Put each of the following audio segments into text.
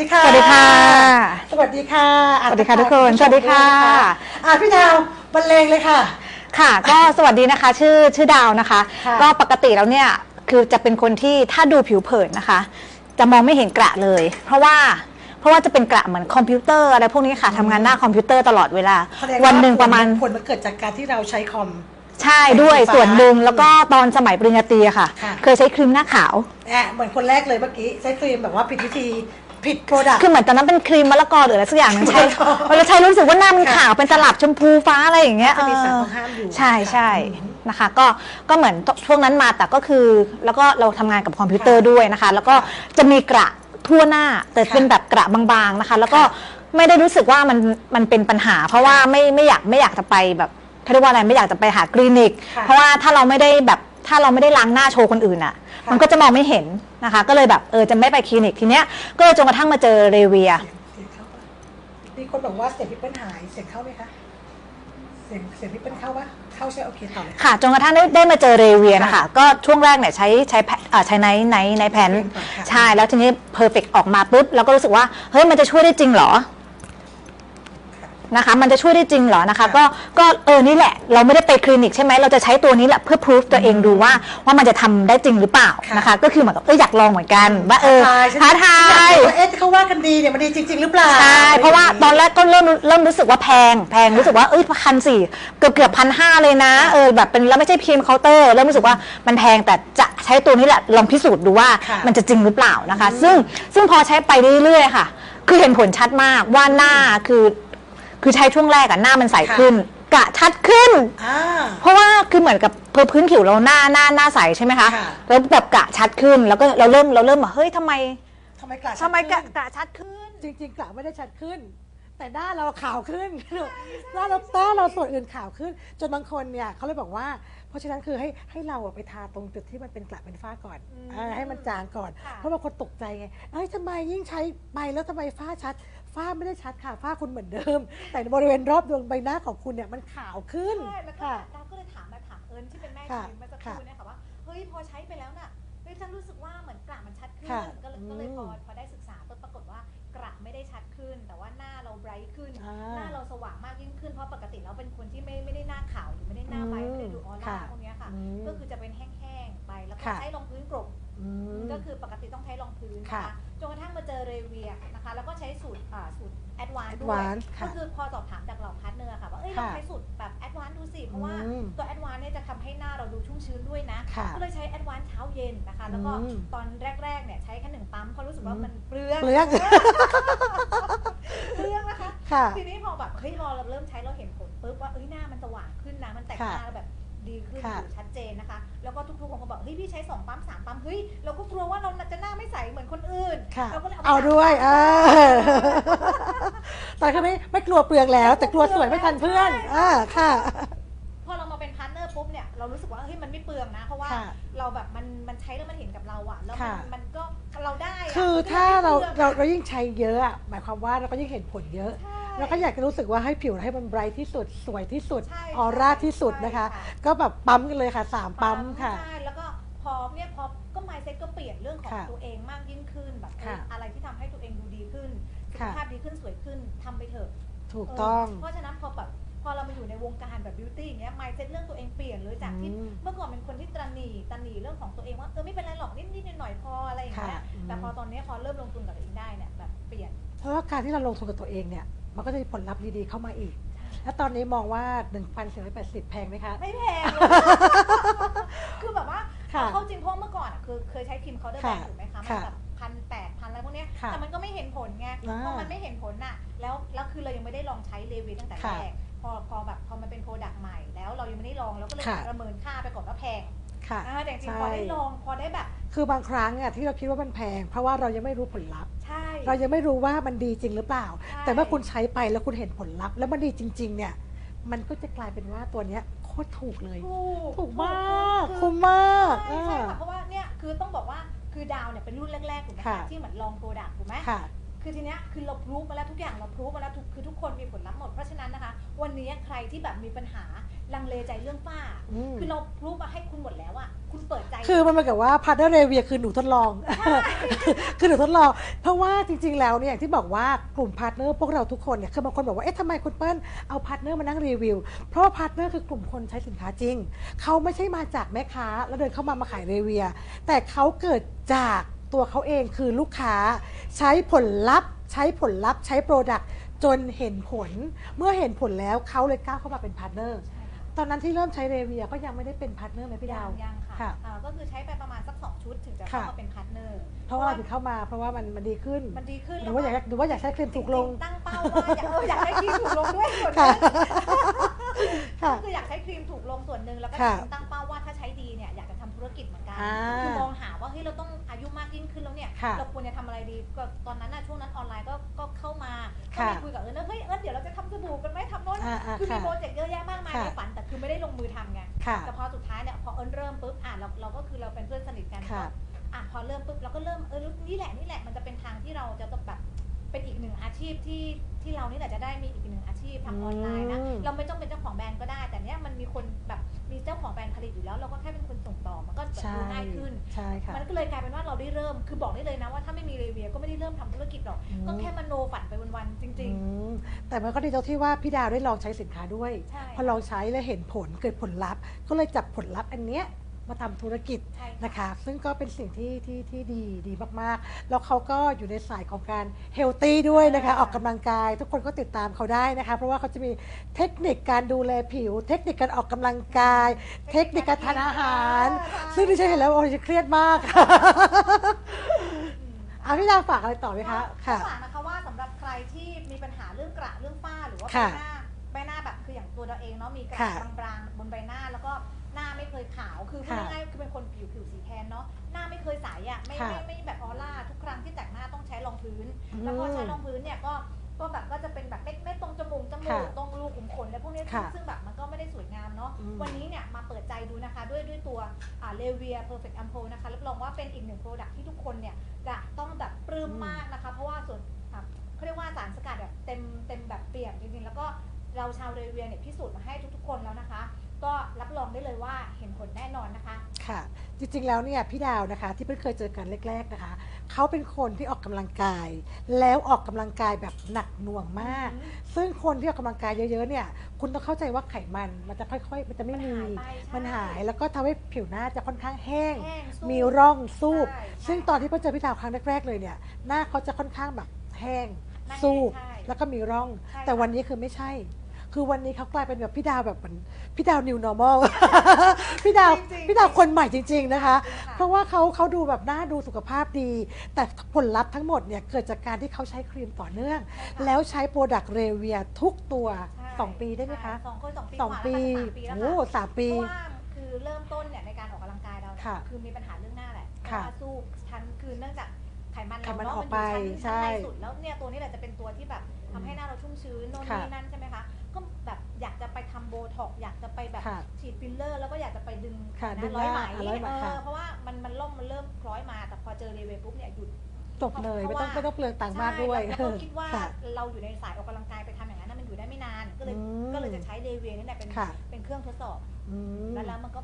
ดีค่ะ สวัสดีค่ะ สวัสดีค่ะอ่สวัสดีค่ะทุกคนทัสวัสดีค่ะอะพี่ดาวบรรเลงเลยค่ะ ค่ะก็สวัสดีนะคะ ชื่อชื่อดาวนะคะ ค่ะ ก็ปกติแล้วเนี่ยคือจะเป็นคนที่ถ้าดูผิวเผินนะคะ จะมองไม่เห็นกระเลย เพราะว่าเพราะว่าจะเป็นกระเหมือนคอมพิวเตอร์อะไรพวกนี้ค่ะทำงานหน้าคอมพิวเตอร์ตลอดเวลา แสดงวันหนึ่งประมาณ ผลมันเกิดจากการที่เราใช้คอม ใช่ด้วยไฟฟ้าส่วนหนึ่งแล้วก็ตอนสมัยปริญญาตรีอะค่ะ ค่ะ เคยใช้ครีมหน้าขาว แอะเหมือนคนแรกเลยเมื่อกี้ ใช้ครีมแบบว่าผิดวิธี ผิดโปรดักต์คือเหมือนตอนนั้นเป็นครีมมะละกอหรืออะไรสักอย่างหนึงใช้มะละกอเราจะใช้รู้สึกว่าหน้ามันขาวเป็นตลับชมพูฟ้าอะไรอย่างเงี้ย จะมีสารเออต้องห้ามอยู่ใช่ใช่อืมนะคะก็ก็เหมือนช่วงนั้นมาแต่ก็คือแล้วก็เราทำงานกับคอมพิวเตอร์ด้วยนะคะ แล้วก็จะมีกระทั่วหน้าแต่ค่ะเป็นแบบกระบางๆนะคะ แล้วก็ค่ะไม่ได้รู้สึกว่ามันมันเป็นปัญหา เพราะว่าไม่ไม่อยากไม่อยากจะไปแบบเขาเรียกว่าอะไรไม่อยากจะไปหาคลินิก ค่ะ เพราะว่าถ้าเราไม่ได้แบบถ้าเราไม่ได้ล้างหน้าโชว์คนอื่นอะค่ะ มันก็จะมองไม่เห็นนะคะ ก็เลยแบบเออจะไม่ไปคลินิกทีเนี้ยก็เลยจนกระทั่งมาเจอเรเวีย เสียงเข้าปะมีคนบอกว่าเสียงพี่เปิ้ลหาย เสียงเข้าไหมคะ เสียงเสียงพี่เปิ้ลเข้าปะเข้าใช่โอเคต่อเลย ค่ะจนกระทั่งได้ได้มาเจอเรเวียนะคะค่ะก็ช่วงแรกเนี่ยใช้ใช้แพอ่าใช้ไนท์ไนท์ไนท์แพนค่ะ ใช่ แล้วทีนี้เพอร์เฟกออกมาปุ๊บเราก็รู้สึกว่า เฮ้ย มันจะช่วยได้จริงเหรอ นะคะ มันจะช่วยได้จริงเหรอนะคะค่ะก็ก็เออนี่แหละ เราไม่ได้ไปคลินิกใช่ไหมเราจะใช้ตัวนี้แหละเพื่อพิสูจตัวเองดูว่าว่ามันจะทำได้จริงหรือเปล่าค่ะนะคะ ก็คือเหมือนกับเอออยากลองเหมือนกัน ว่าเออฉันท้าทาฉันยอยกรู้ว่าเอ๊ะที่เขาว่ากันดีเนี่ยมันดีจริง ๆ หรือเปล่า ใช่ เพราะว่าตอนแรกก็เริ่มเริ่มรู้สึกว่าแพง แพงรู้สึกว่าเอ้ยพันสี่เกือบเกือบพันห้าเลยนะเออแบบเป็นแล้วไม่ใช่พิมพ์เคาน์เตอร์เริ่มรู้สึกว่ามันแพงแต่จะใช้ตัวนี้แหละลองพิสูจน์ดูว่าค่ะ มันจะจริงหรือเปล่านะคะ ซึ่งซึ่งพอใช้ไปเรื่อยๆค่ะ คือเห็นผลชัดมากว่าหน้าคือ คือใช้ช่วงแรกอะหน้ามันใสขึ้นกระชัดขึ้น อ่า เพราะว่าคือเหมือนกับเพอพื้นผิวเราหน้าหน้าหน้าใสใช่ไหมคะค่ะ แล้วแบบกระชัดขึ้นแล้วก็เราเริ่มเราเริ่มแบบเฮ้ยทำไมทำไมกระชัดทำไมกระขึ้นกระชัดขึ้น จริงๆกระไม่ได้ชัดขึ้น แต่หน้าเราขาวขึ้นหน้าเราหน้าเราส่วนอื่นขาวขึ้น จนบางคนเนี่ยเขาเลยบอกว่า เพราะฉะนั้นคือให้ให้เราอะไปทาตรงจุดที่มันเป็นกระเป็นฝ้าก่อนอืมเออให้มันจางก่อนค่ะเพราะบางคนตกใจไงเอ้ยทำไมยิ่งใช้ไปแล้วทำไมฝ้าชัด ฝ้าไม่ได้ชัดค่ะฝ้าคุณเหมือนเดิม แต่บริเวณรอบดวงใบหน้าของคุณเนี่ยมันขาวขึ้นใช่แล้วก็ค่ะ เราก็เลยถามมาถามเอิญที่เป็นแม่ค่ะชีเมื่อสักครู่เนี่ยค่ะว่าเฮ้ยพอใช้ไปแล้วน่ะเฮ้ยฉันรู้สึกว่าเหมือนกระมันชัดขึ้นค่ะก็เลยก็เลยอืมพอพอได้ศึกษาปุ๊บปรากฏว่ากระไม่ได้ชัดขึ้น แต่ว่าหน้าเราไบรท์ขึ้น อ่า หน้าเราสว่างมากยิ่งขึ้นเพราะปกติเราเป็นคนที่ไม่ไม่ได้หน้าขาวหรือไม่ได้หน้าไบรท์อืมไม่ได้ดูออร่าค่ะพวกเนี้ยค่ะ อืมก็คือจะเป็นแห้งๆไปแล้วก็ค่ะ ใช้รองพื้นกรบอืม ก็คือปกติต้องใช้รองพื้นนะค่ะคะ จนกระทั่งมาเจอเรเวียนะคะ แล้วก็ใช้สูตรอ่าสูตรแอดวานซ์ด้วย Advance ค่ะก็คือพอสอบถามจากเหล่าพาร์ทเนอร์ค่ะ ว่าเอ้ยลค่ะองใช้สูตรแบบแอดวานซ์ดูสิ เพราะว่าอืมตัวแอดวานซ์เนี่ยจะทำให้หน้าเราดูชุ่มชื้นด้วยนะ ค่ะก็เลยใช้แอดวานซ์เช้าเย็นนะคะ แล้วก็อืมตอนแรกๆเนี่ยใช้แค่หนึ่งปั๊มเขาะรู้สึกว่าอืม มันเปลืองเปลือง เปลืองนะคะ ค่ะ ทีนี้พอแบบเฮ้ยพอเราเริ่มใช้เราเห็นผลปุ๊บว่าเอ้ยหน้ามันสว่างขึ้นนะมันแต่งค่ะหน้าแบบ ดีขึ้นค่ะอยู่ชัดเจนนะคะ แล้วก็ทุกๆคนก็บอกเฮ้ยพี่ใช้สองปั๊มสามปั๊มเฮ้ยเราก็กลัวว่าเราจะหน้าไม่ใสเหมือนคนอื่นค่ะ เราก็เลยเอาไปด้วยสามเออแต่คือไม่ไม่กลัวเปลืองแล้ว แต่กลัวสวยไม่ทันเพื่อนอ่าค่ะ พอเรามาเป็นพาร์ทเนอร์ปุ๊บเนี่ยเรารู้สึกว่าเฮ้ยมันไม่เปลืองนะ เพราะว่าค่ะ เราแบบมันมันใช้แล้วมันเห็นกับเราอะแล้วมันค่ะ มันก็ เราได้ะคือมันก็ถ้าเราไม่ปลืเราองเรายิ่งใช้เยอะอะหมายความว่าเราก็ยิ่งเห็นผลเยอะ ใช่ เราก็อยากจะรู้สึกว่าให้ผิวให้มันไบรท์ที่สุดสวยที่สุดใช่ออร่าที่สุดนะคะ ใช่ค่ะ ก็แบบปั๊มกันเลยค่ะสามปั๊มค่ะ ใช่แล้วก็พอเนี่ยพอก็มายเซ็ตก็เปลี่ยนเรื่องของค่ะตัวเองมากยิ่งขึ้นแบบเอ้ยค่ะอะไรที่ทำให้ตัวเองดูดีขึ้นสุขค่ะ ภาพดีขึ้นสวยขึ้นทำไปเถอะถูกต้อง เเพราะฉะนั้นพอแบบพอเรามาอยู่ในวงการแบบบิวตี้อย่างเงี้ยมายเซ็ตเรื่องตัวเองเปลี่ยนเลยจากที่อืมเมื่อก่อนเป็นคนที่ตระหนี่ตระหนี่เรื่องของตัวเองว่าเออไม่เป็นไรหรอกนิดนิดหน่อยๆพออะไรอย่างเงี้ยค่ะอืมแต่พอตอนเนี้ยพอเริ่มลงทุนกับตัวเองได้เนี่ยแบบเปลี่ยน เพราะว่าการที่เราลงทุนกับตัวเองเนี่ย มันก็จะมีผลลัพธ์ดีๆเข้ามาอีก แล้วตอนนี้มองว่า 1,480 แพงไหมคะ ไม่แพงเลยคือแบบว่าค่ะเข้าจริงเพราะเมื่อก่อนอะคือเคยใช้ครีมเคาน์เตอร์แบค่ะนถูกไหมคะมันค่ะแบบพันแปดพันอะไรพวกเนี้ยค่ะแต่มันก็ไม่เห็นผลไงอ่าพอมันไม่เห็นผลน่ะแล้วแล้วคือเรายังไม่ได้ลองใช้เลวีตั้งแต่ค่ะแรกพอพอแบบพอมันเป็นโปรดักต์ใหม่แล้วเรายังไม่ได้ลองเราก็เลยค่ะ ประเมินค่าไปก่อนว่าแพงค่ะ อ่าแต่จริงใช่ๆพอได้ลองพอได้แบบ คือบางครั้งอะที่เราคิดว่ามันแพง เพราะว่าเรายังไม่รู้ผลลัพธ์ ใช่ เรายังไม่รู้ว่ามันดีจริงหรือเปล่า ใช่ แต่เมื่อคุณใช้ไปแล้วคุณเห็นผลลัพธ์ แล้วมันดีจริง ๆ เนี่ย มันก็จะกลายเป็นว่าตัวเนี้ยโคตรถูกเลย ถูกถูกมากคือคุ้มมากใช่ใช่อ่าค่ะเพราะว่าเนี่ยคือต้องบอกว่าคือดาวเนี่ยเป็นรุ่นแรกๆถูกไหมค่ะ คะที่เหมือนลองโปรดักต์ถูกไหม ค่ะ คือทีเนี้ยคือเราพรูฟมาแล้วทุกอย่างเราพรูฟมาแล้วทุกคือทุกคนมีผลลัพธ์หมดเพราะฉะนั้นนะคะ วันนี้ใครที่แบบมีปัญหาลังเลใจเรื่องฝ้า อืม คือเราพรูฟมาให้คุณหมดแล้วอะคุณเปิดใจ คือมันเหมือนกับว่าพาร์ทเนอร์เรเวียคือหนูทดลอง คือหนูทดลอง เพราะว่าจริง ๆ แล้วเนี่ยอย่างที่บอกว่ากลุ่มพาร์ทเนอร์พวกเราทุกคนเนี่ยคือบางคนบอกว่าเอ๊ะทำไมคุณเปิ้ลเอาพาร์ทเนอร์มานั่งรีวิว เพราะว่าพาร์ทเนอร์คือกลุ่มคนใช้สินค้าจริง เขาไม่ใช่มาจากแม่ค้า แล้วเดินเข้ามามาขายเรเวีย แต่เขาเกิดจาก ตัวเขาเองคือลูกค้าใช้ผลลัพธ์ ใช้ผลลัพธ์ใช้โปรดักต์จนเห็นผล เมื่อเห็นผลแล้วเขาเลยก้าวเข้ามาเป็นพาร์ทเนอร์ตอนนั้นที่เริ่มใช้เรเวียก็ยังไม่ได้เป็นพาร์ทเนอร์ไหมพี่ดาวยังค่ะค่ะอ่าก็คือใช้ไปประมาณสักสองชุดถึงจะค่ะเข้ามาเป็นพาร์ทเนอร์ เพราะว่าเราถึงเข้ามาเพราะว่ามันมันดีขึ้น มันดีขึ้นหรือว่าอยากหรือว่าอยากใช้ครีมถูกลงจริๆตั้งเป้าว่าอยากเอออยากได้ครีมถูกลงด้วยส่วนหค่ะนึ่งค่ะก็คืออยากใช้ครีมถูกลงส่วนหนึ่งแล้วก็ค่ะตั้งเป้าว่าถ้าใช้ดีเนี่ยอยากจะทำธุรกิจเหมือนกัน เฮ้ยเราต้องอายุมากยิ่งขึ้นแล้วเนี่ยค่ะเราควรจะทำอะไรดีก็ตอนนั้นน่ะช่วงนั้นออนไลน์ก็ก็เข้ามาก็ค่ะมีคุยกับเอิญแล้วเฮ้ยเอิญเดี๋ยวเราจะทำสบู่กันไหมทำโน้นอ่าอ่าคือมีค่ะโปรเจกต์เยอะแยะมากมายค่ะ ในฝันแต่คือไม่ได้ลงมือทำไงค่ะ แต่พอสุดท้ายเนี่ยพอเอิญเริ่มปุ๊บอะเราเราก็คือเราเป็นเพื่อนสนิทกันค่ะก็อะพอเริ่มปุ๊บเราก็เริ่มเออนี่แหละนี่แหละมันจะเป็นทางที่เราจะต้องแบบ เป็นอีกหนึ่งอาชีพที่ที่เรานี่แหละจะได้มีอีกหนึ่งอาชีพทำออนไลน์นะ อืม เราไม่ต้องเป็นเจ้าของแบรนด์ก็ได้ แต่เนี้ยมันมีคนแบบมีเจ้าของแบรนด์ผลิตอยู่แล้ว เราก็แค่เป็นคนส่งต่อมันก็แบบใช่ดูง่ายขึ้น ใช่ค่ะ มันก็เลยกลายเป็นว่าเราได้เริ่ม คือบอกได้เลยนะว่าถ้าไม่มีเรเวียก็ไม่ได้เริ่มทำธุรกิจหรอก อืม ก็แค่มโนฝันไปวันๆจริง อืมแต่มันก็ดีตรงที่ว่าพี่ดาวได้ลองใช้สินค้าด้วยใช่ พอลองใช้แล้วเห็นผลเกิดผลลัพธ์ก็เลยจับผลลัพธ์อันเนี้ย มาทำธุรกิจๆใช่ค่ะนะคะ ซึ่งก็เป็นสิ่งที่ที่ที่ดีดีมากๆ แล้วเขาก็อยู่ในสายของการเฮลตี้ด้วยนะคะอ่าออกกำลังกาย ทุกคนก็ติดตามเขาได้นะคะ เพราะว่าเขาจะมีเทคนิคการดูแลผิว เทคนิคการออกกำลังกาย เทคนิคการทานอาหาร ซึ่งดิฉันเห็นแล้วโอ้ยเครียดมากเอาพี่ดาวฝากอะไรต่อไหมคะค่ะค่ะ ฝากนะคะว่าสำหรับใครที่มีปัญหาเรื่องกระเรื่องฝ้าหรือว่าใบค่ะหน้าใบหน้าแบบคืออย่างตัวเราเองเนาะมีกระค่ะ บาง นเนาะหน้าไม่เคยใสอะไม่ค่ะ ไม่ไม่แบบออร่าทุกครั้งที่แต่งหน้าต้องใช้รองพื้นอืมแล้วพอใช้รองพื้นเนี่ยก็ก็แบบก็จะเป็นแบบเม็ดเม็ดตรงจมูกจมูกค่ะตรงรูขุมขนและพวกเนี้ยซึ่งค่ะซึ่งแบบมันก็ไม่ได้สวยงามเนาะอืม วันนี้เนี่ยมาเปิดใจดูนะคะ ด้วยด้วยตัวอ่าเลเวียเพอร์เฟกต์อัมโพนะคะรับรองว่าเป็นอีกหนึ่งโปรดักที่ทุกคนเนี่ยจะต้องแบบปลื้มมากนะคะ เพราะว่าส่วนอะเขาเรียกว่าสารสกัดแบบเต็มเต็มแบบเปี่ยมจริงๆแล้วก็เราชาวเรเวียเนี่ยพิสูจน์มาให้ จริงๆ แล้วเนี่ยพี่ดาวนะคะ ที่เพิ่งเคยเจอกันแรก ๆนะคะ เขาเป็นคนที่ออกกำลังกาย แล้วออกกำลังกายแบบหนักหน่วงมาก ซึ่งคนที่ออกกำลังกายเยอะๆเนี่ย คุณต้องเข้าใจว่าไขมันมันจะค่อยๆ มันจะไม่มีมันหายไปใช่มันหายแล้วก็ทำให้ผิวหน้าจะค่อนข้างแห้ง แห้งสู้มีร่องซูบใช่ใช่ซึ่งตอนที่เพิ่งเจอพี่ดาวครั้งแรกๆเลยเนี่ย หน้าเขาจะค่อนข้างแบบแห้งนั่นไงซูบใช่แล้วก็มีร่อง ใช่แต่ค่ะ วันนี้คือไม่ใช่ คือวันนี้เขากลายเป็นแบบพี่ดาวแบบเหมือนพี่ดาว new normal พี่ดาวจริงๆพี่ดาวคนใหม่จริง ๆนะคะจริงค่ะ เพราะว่าเขาเขาดูแบบหน้าดูสุขภาพดี แต่ผลลัพธ์ทั้งหมดเนี่ยเกิดจากการที่เขาใช้ครีมต่อเนื่องใช่ค่ะแล้วใช้โปรดักต์เรเวียทุกตัว ใช่2 ปีได้ไหมคะใช่สองคนสองปีสองกว่าปีแล้วค่ะจะสามปีแล้วโอ้ค่ะสามปีเพราะว่าคือเริ่มต้นเนี่ยในการออกกำลังกายเราเนี่ยค่ะคือมีปัญหาเรื่องหน้าแหละเพราะค่ะว่าสู้ชั้นคือเนื่องจากไขมันไขเรามันเนาะออกมันไปอยู่ชั้นใช่ชั้นในสุดแล้วเนี่ยตัวนี้แหละจะเป็นตัวที่แบบทำให้หน้าเราชุ่มชื้นโน่นค่ะนี่นั่นใช่ไหมคะก็แบบ อยากจะไปทำโบท็อกซ์อยากจะไปแบบค่ะฉีดฟิลเลอร์ แล้วก็อยากจะไปดึงค่ะนะดึงร้อยไหมหน้าร้อยไหมเอค่ะอเพราะว่ามันมันล่มมันเริ่มคล้อยมา แต่พอเจอเรเวปุ๊บเนี่ยหยุด จบเลยไม่ต้องไม่ต้องเปลืองตังค์มากด้วย ใช่แล้วก็คิดว่าค่ะเราอยู่ในสายออกกำลังกายไปทำอย่างนั้นนะมันอยู่ได้ไม่นานก็เลยอืมก็เลยจะใช้เดเวียนี่แหละเป็นค่ะ เป็นเครื่องทดสอบอืม แล้วแล้วมันก็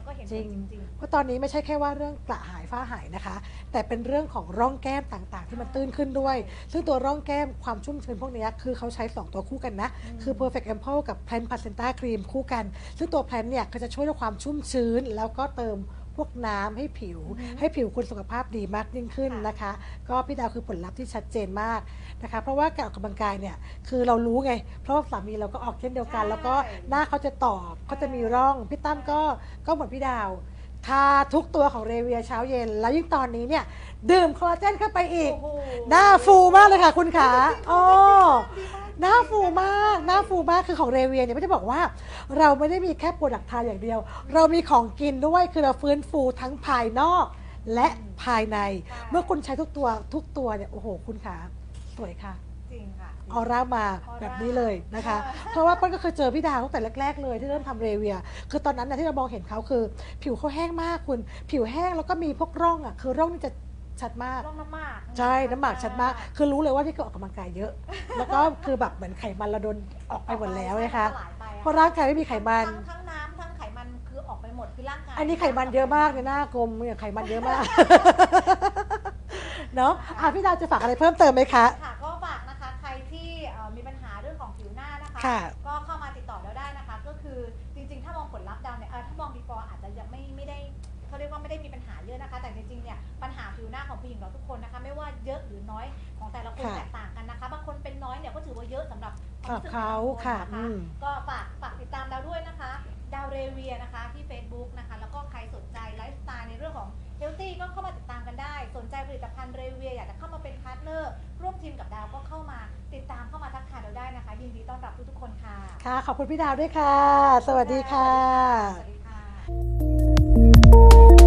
มันก็เห็นผจริลงจริง เพราะตอนนี้ไม่ใช่แค่ว่าเรื่องกระหายฝ้าหายนะคะ แต่เป็นเรื่องของร่องแก้มต่างๆ ที่มันตื้นขึ้นด้วย ซึ่งตัวร่องแก้มความชุ่มชื้นพวกเนี้ยคือเขาใช้ 2 ตัวคู่กันนะ อืม คือ Perfect Ample กับ Plant Placenta Cream คู่กัน ซึ่งตัว Plant เนี่ยก็จะช่วยในความชุ่มชื้น แล้วก็เติมพ วกน้ำให้ผิว ให้ผิวคุณสุขภาพดีมากยิ่งขึ้นนะคะ ก็พี่ดาวคือผลลัพธ์ที่ชัดเจนมากนะคะ เพราะว่าการออกกำลังกายเนี่ยคือเรารู้ไง เพราะว่าสามีเราก็ออกเช่นเดียวกันใช่แล้วก็หน้าเขาจะตอบเขาจะมีร่องพี่ตั้มก็ก็เหมือนพี่ดาว ทาทุกตัวของเรเวียเช้าเย็น แล้วยิ่งตอนนี้เนี่ย ดื่มคอลลาเจนเข้าไปอีก โอ้โห หน้าฟูมากเลยค่ะคุณขาอ๋อดีมากหน้าฟูมาก หน้าฟูมากคือของเรเวียเนี่ยไม่ได้บอกว่า เราไม่ได้มีแค่โปรดักต์ทานอย่างเดียว เรามีของกินด้วยคือเราฟื้นฟูทั้งภายนอกและภายใน เมื่อคุณใช้ทุกตัวทุกตัวเนี่ยโอ้โหคุณขาสวยค่ะ จริงค่ะ ออร่ามาออร่าแบบนี้เลยนะคะค่ะเพราะว่าเป้นก็เคยเจอพี่ดาวตั้งแต่แรกๆเลยที่เริ่มทำเรเวีย คือตอนนั้นนะที่เรามองเห็นเขาคือ ผิวเขาแห้งมากคุณ ผิวแห้งแล้วก็มีพวกร่องอะคือร่องนี่จะชัดมากร่องน้ำหมากใช่น้ำหมากชัดมาก คือรู้เลยว่าพี่ก็ออกกำลังกายเยอะ แล้วก็คือแบบเหมือนไขมันเราโดนออกไปหมดแล้วนะคะสลายไปอเพราะร่างกายไม่มีไขมัน ทั้งทั้งน้ำทั้งไขมันคือออกไปหมดคือร่างกายอันนี้ไขมันเยอะมากในหน้ากลมเนี่ยไขมันเยอะมาก เนาะอะพี่ดาวจะฝากอะไรเพิ่มเติมไหมคะ ค่ะ คะค่ะก็เข้ามาติดต่อเราได้นะคะ ก็คือจริงๆ ถ้ามองผลลัพธ์ดาวเนี่ยเออถ้ามอง before อาจจะยังไม่ไม่ได้เขาเรียกว่าไม่ได้มีปัญหาเยอะนะคะ แต่จริงๆเนี่ยปัญหาผิวหน้าของผู้หญิงเราทุกคนนะคะ ไม่ว่าเยอะหรือน้อยของแต่ละคนค่ะแตกต่างกันนะคะบางคนเป็นน้อยเนี่ยก็ถือว่าเยอะสำหรับความรู้สึกเขาของค่ะนนอืม ก็ฝากฝากติดตามดาวด้วยนะคะ ดาวเรเวียนะคะที่ Facebook นะคะแล้ว ก็เข้ามาติดตามกันได้ สนใจผลิตภัณฑ์เรเวียอยากจะเข้ามาเป็นพาร์ทเนอร์ร่วมทีมกับดาวก็เข้ามาติดตามเข้ามาทักทายเราได้นะคะยินดีต้อนรับทุกๆคนค่ะ ค่ะ ขอบคุณพี่ดาวด้วยค่ะ สวัสดีค่ะ สวัสดีค่ะ